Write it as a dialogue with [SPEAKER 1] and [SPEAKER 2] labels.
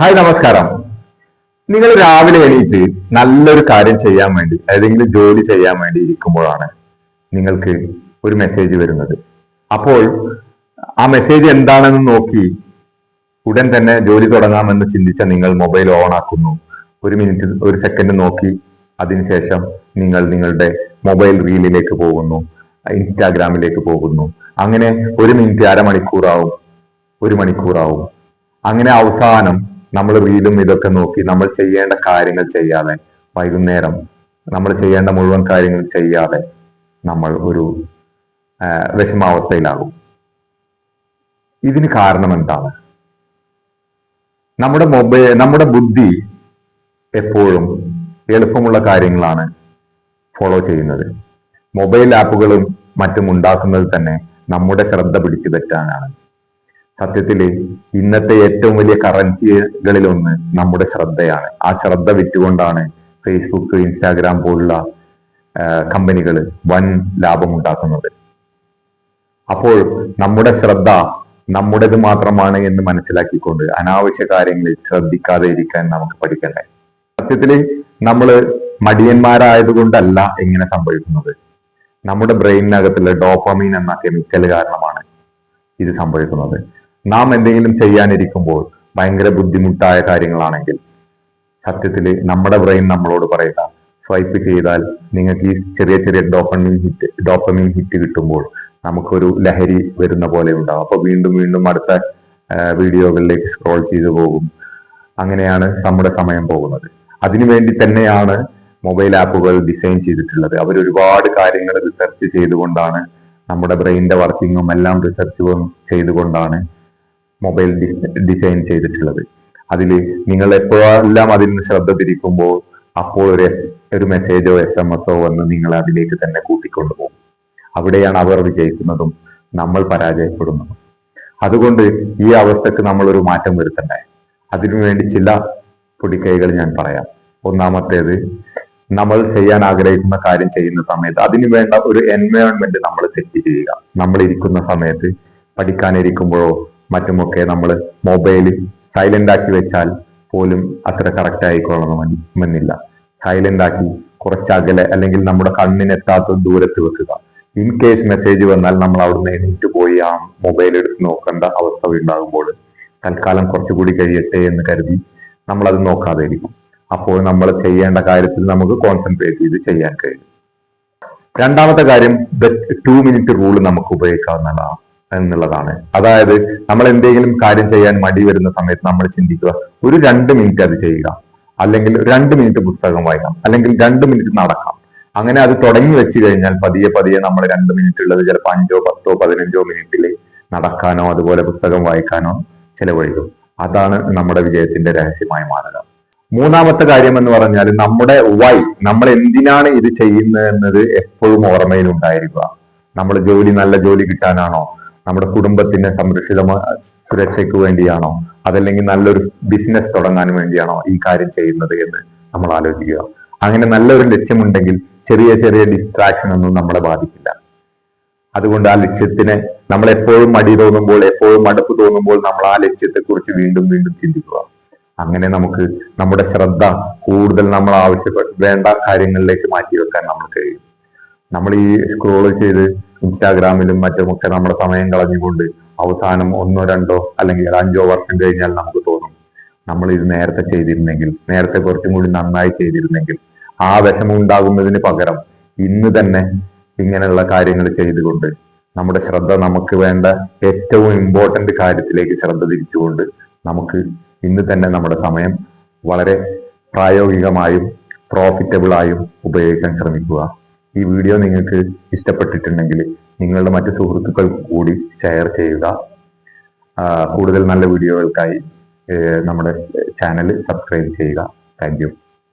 [SPEAKER 1] Hi നമസ്കാരം. നിങ്ങൾ രാവിലെ എണീറ്റ് നല്ലൊരു കാര്യം ചെയ്യാൻ വേണ്ടി ഏതെങ്കിലും ജോലി ചെയ്യാൻ വേണ്ടി ഇരിക്കുമ്പോഴാണ് നിങ്ങൾക്ക് ഒരു മെസ്സേജ് വരുന്നത്. അപ്പോൾ ആ മെസ്സേജ് എന്താണെന്ന് നോക്കി ഉടൻ തന്നെ ജോലി തുടങ്ങാമെന്ന് ചിന്തിച്ച നിങ്ങൾ മൊബൈൽ ഓൺ ആക്കുന്നു. ഒരു മിനിറ്റ് ഒരു സെക്കൻഡ് നോക്കി. അതിനുശേഷം നിങ്ങൾ നിങ്ങളുടെ മൊബൈൽ റീലിലേക്ക് പോകുന്നു ഇൻസ്റ്റാഗ്രാമിലേക്ക് പോകുന്നു. അങ്ങനെ ഒരു മിനിറ്റ് അരമണിക്കൂറാവും ഒരു മണിക്കൂറാവും. അങ്ങനെ അവസാനം നമ്മൾ റീലും ഇതൊക്കെ നോക്കി നമ്മൾ ചെയ്യേണ്ട കാര്യങ്ങൾ ചെയ്യാതെ വൈകുന്നേരം നമ്മൾ ചെയ്യേണ്ട മുഴുവൻ കാര്യങ്ങൾ ചെയ്യാതെ നമ്മൾ ഒരു വിഷമാവസ്ഥയിലാകും. ഇതിന് കാരണം എന്താണ്? നമ്മുടെ മൊബൈൽ നമ്മുടെ ബുദ്ധി എപ്പോഴും എളുപ്പമുള്ള കാര്യങ്ങളാണ് ഫോളോ ചെയ്യുന്നത്. മൊബൈൽ ആപ്പുകളും മറ്റും ഉണ്ടാക്കുന്നത് തന്നെ നമ്മുടെ ശ്രദ്ധ പിടിച്ചു പറ്റാനാണ് സത്യത്തിൽ ഇന്നത്തെ ഏറ്റവും വലിയ കറൻസികളിൽ ഒന്ന് നമ്മുടെ ശ്രദ്ധയാണ്. ആ ശ്രദ്ധ വിറ്റുകൊണ്ടാണ് ഫേസ്ബുക്ക് ഇൻസ്റ്റാഗ്രാം പോലുള്ള കമ്പനികൾ വൻ ലാഭമുണ്ടാക്കുന്നത്. അപ്പോൾ നമ്മുടെ ശ്രദ്ധ നമ്മുടേത് മാത്രമാണ് എന്ന് മനസ്സിലാക്കിക്കൊണ്ട് അനാവശ്യ കാര്യങ്ങളിൽ ശ്രദ്ധിക്കാതെ ഇരിക്കാൻ നമുക്ക് പഠിക്കണ്ടേ? സത്യത്തിൽ നമ്മൾ മടിയന്മാരായതുകൊണ്ടല്ല ഇങ്ങനെ സംഭവിക്കുന്നത്. നമ്മുടെ ബ്രെയിനിനകത്തുള്ള ഡോപ്പമീൻ എന്ന കെമിക്കൽ കാരണമാണ് ഇത് സംഭവിക്കുന്നത്. നാം എന്തെങ്കിലും ചെയ്യാനിരിക്കുമ്പോൾ ഭയങ്കര ബുദ്ധിമുട്ടായ കാര്യങ്ങളാണെങ്കിൽ സത്യത്തിൽ നമ്മുടെ ബ്രെയിൻ നമ്മളോട് പറയുക സ്വൈപ്പ് ചെയ്താൽ നിങ്ങൾക്ക് ഈ ചെറിയ ചെറിയ ഡോപ്പമീൻ ഹിറ്റ് ഡോപ്പമീൻ ഹിറ്റ് കിട്ടുമ്പോൾ നമുക്കൊരു ലഹരി വരുന്ന പോലെ ഉണ്ടാവും. അപ്പൊ വീണ്ടും വീണ്ടും അടുത്ത വീഡിയോകളിലേക്ക് സ്ക്രോൾ ചെയ്തു പോകും. അങ്ങനെയാണ് നമ്മുടെ സമയം പോകുന്നത്. അതിനുവേണ്ടി തന്നെയാണ് മൊബൈൽ ആപ്പുകൾ ഡിസൈൻ ചെയ്തിട്ടുള്ളത്. അവർ ഒരുപാട് കാര്യങ്ങൾ റിസർച്ച് ചെയ്തുകൊണ്ടാണ് നമ്മുടെ ബ്രെയിനിന്റെ വർക്കിങ്ങും എല്ലാം റിസർച്ച് ചെയ്തുകൊണ്ടാണ് മൊബൈൽ ഡിസൈൻ ചെയ്തിട്ടുള്ളത്. അതിൽ നിങ്ങൾ എപ്പോഴെല്ലാം അതിൽ നിന്ന് ശ്രദ്ധ തിരിക്കുമ്പോൾ അപ്പോൾ ഒരു ഒരു മെസ്സേജോ എസ് എം എസോ വന്ന് നിങ്ങൾ അതിലേക്ക് തന്നെ കൂട്ടിക്കൊണ്ടുപോകും അവിടെയാണ് അവർ വിജയിക്കുന്നതും നമ്മൾ പരാജയപ്പെടുന്നതും. അതുകൊണ്ട് ഈ അവസ്ഥക്ക് നമ്മൾ ഒരു മാറ്റം വരുത്തണ്ടേ? അതിനുവേണ്ടി ചില പൊടിക്കൈകൾ ഞാൻ പറയാം. ഒന്നാമത്തേത് നമ്മൾ ചെയ്യാൻ ആഗ്രഹിക്കുന്ന കാര്യം ചെയ്യുന്ന സമയത്ത് അതിന് വേണ്ട ഒരു എൻവയോൺമെന്റ് നമ്മൾ സെറ്റ് ചെയ്യുക. നമ്മൾ ഇരിക്കുന്ന സമയത്ത് പഠിക്കാനിരിക്കുമ്പോഴോ മറ്റുമൊക്കെ നമ്മൾ മൊബൈൽ സൈലന്റ് ആക്കി വെച്ചാൽ പോലും അത്ര കറക്റ്റ് ആയിക്കൊള്ളണമെന്നില്ല സൈലന്റ് ആക്കി കുറച്ച് അകലെ അല്ലെങ്കിൽ നമ്മുടെ കണ്ണിനെത്താത്ത ദൂരത്ത് വെക്കുക. ഇൻ കേസ് മെസ്സേജ് വന്നാൽ നമ്മൾ അവിടുന്ന് എണീറ്റ് പോയി ആ മൊബൈൽ എടുത്ത് നോക്കേണ്ട അവസ്ഥ ഉണ്ടാകുമ്പോൾ തൽക്കാലം കുറച്ചുകൂടി കഴിയട്ടെ എന്ന് കരുതി നമ്മൾ അത് നോക്കാതെ ഇരിക്കും അപ്പോൾ നമ്മൾ ചെയ്യേണ്ട കാര്യത്തിൽ നമുക്ക് കോൺസെൻട്രേറ്റ് ചെയ്ത് ചെയ്യാൻ കഴിയും. രണ്ടാമത്തെ കാര്യം ടു മിനിറ്റ് റൂൾ നമുക്ക് ഉപയോഗിക്കാവുന്നതാണ്. എന്നുള്ളതാണ്. അതായത് നമ്മൾ എന്തെങ്കിലും കാര്യം ചെയ്യാൻ മടി വരുന്ന സമയത്ത് നമ്മൾ ചിന്തിക്കുക ഒരു രണ്ട് മിനിറ്റ് അത് ചെയ്യുക അല്ലെങ്കിൽ രണ്ട് മിനിറ്റ് പുസ്തകം വായിക്കാം അല്ലെങ്കിൽ രണ്ട് മിനിറ്റ് നടക്കാം. അങ്ങനെ അത് തുടങ്ങി വെച്ച് കഴിഞ്ഞാൽ പതിയെ പതിയെ നമ്മൾ രണ്ട് മിനിറ്റ് ഉള്ളത് ചിലപ്പോൾ അഞ്ചോ പത്തോ പതിനഞ്ചോ മിനിറ്റിൽ നടക്കാനോ അതുപോലെ പുസ്തകം വായിക്കാനോ ചിലവഴിക്കും. അതാണ് നമ്മുടെ വിജയത്തിന്റെ രഹസ്യമായ മാർഗം മൂന്നാമത്തെ കാര്യം എന്ന് പറഞ്ഞാൽ നമ്മുടെ വൈ നമ്മൾ എന്തിനാണ് ഇത് ചെയ്യുന്നത് എന്നത് എപ്പോഴും ഓർമ്മയിൽ ഉണ്ടായിരിക്കുക. നമ്മൾ ജോലി നല്ല ജോലി കിട്ടാനാണോ? നമ്മുടെ കുടുംബത്തിന്റെ സംരക്ഷിതമായ സുരക്ഷയ്ക്ക് വേണ്ടിയാണോ? അതല്ലെങ്കിൽ നല്ലൊരു ബിസിനസ് തുടങ്ങാൻ വേണ്ടിയാണോ ഈ കാര്യം ചെയ്യുന്നത് എന്ന് നമ്മൾ ആലോചിക്കുക. അങ്ങനെ നല്ലൊരു ലക്ഷ്യമുണ്ടെങ്കിൽ ചെറിയ ചെറിയ ഡിസ്ട്രാക്ഷൻ ഒന്നും നമ്മളെ ബാധിക്കില്ല. അതുകൊണ്ട് ആ ലക്ഷ്യത്തിനെ നമ്മൾ എപ്പോഴും മടി തോന്നുമ്പോൾ എപ്പോഴും മടുപ്പ് തോന്നുമ്പോൾ നമ്മൾ ആ ലക്ഷ്യത്തെ കുറിച്ച് വീണ്ടും വീണ്ടും ചിന്തിക്കുക. അങ്ങനെ നമുക്ക് നമ്മുടെ ശ്രദ്ധ കൂടുതൽ നമ്മൾ ആവശ്യപ്പെട്ട വേണ്ട കാര്യങ്ങളിലേക്ക് മാറ്റി വെക്കാൻ നമുക്ക് കഴിയും. നമ്മൾ ഈ സ്ക്രോൾ ചെയ്ത് ഇൻസ്റ്റാഗ്രാമിലും മറ്റുമൊക്കെ നമ്മുടെ സമയം കളഞ്ഞുകൊണ്ട് അവസാനം ഒന്നോ രണ്ടോ അല്ലെങ്കിൽ അഞ്ചോ വർഷം കഴിഞ്ഞാൽ നമുക്ക് തോന്നും. നമ്മൾ ഇത് നേരത്തെ ചെയ്തിരുന്നെങ്കിൽ നേരത്തെ കുറച്ചും കൂടി നന്നായി ചെയ്തിരുന്നെങ്കിൽ ആ വിഷമം ഉണ്ടാകുന്നതിന് പകരം ഇന്ന് തന്നെ ഇങ്ങനെയുള്ള കാര്യങ്ങൾ ചെയ്തുകൊണ്ട് നമ്മുടെ ശ്രദ്ധ നമുക്ക് വേണ്ട ഏറ്റവും ഇമ്പോർട്ടന്റ് കാര്യത്തിലേക്ക് ശ്രദ്ധ തിരിച്ചുകൊണ്ട് നമുക്ക് ഇന്ന് തന്നെ നമ്മുടെ സമയം വളരെ പ്രായോഗികമായും പ്രോഫിറ്റബിളായും ഉപയോഗിക്കാൻ ശ്രമിക്കുക. ഈ വീഡിയോ നിങ്ങൾക്ക് ഇഷ്ടപ്പെട്ടിട്ടുണ്ടെങ്കിൽ നിങ്ങളുടെ മറ്റു സുഹൃത്തുക്കൾ കൂടി ഷെയർ ചെയ്യുക. കൂടുതൽ നല്ല വീഡിയോകൾക്കായി നമ്മുടെ ചാനൽ സബ്സ്ക്രൈബ് ചെയ്യുക. താങ്ക്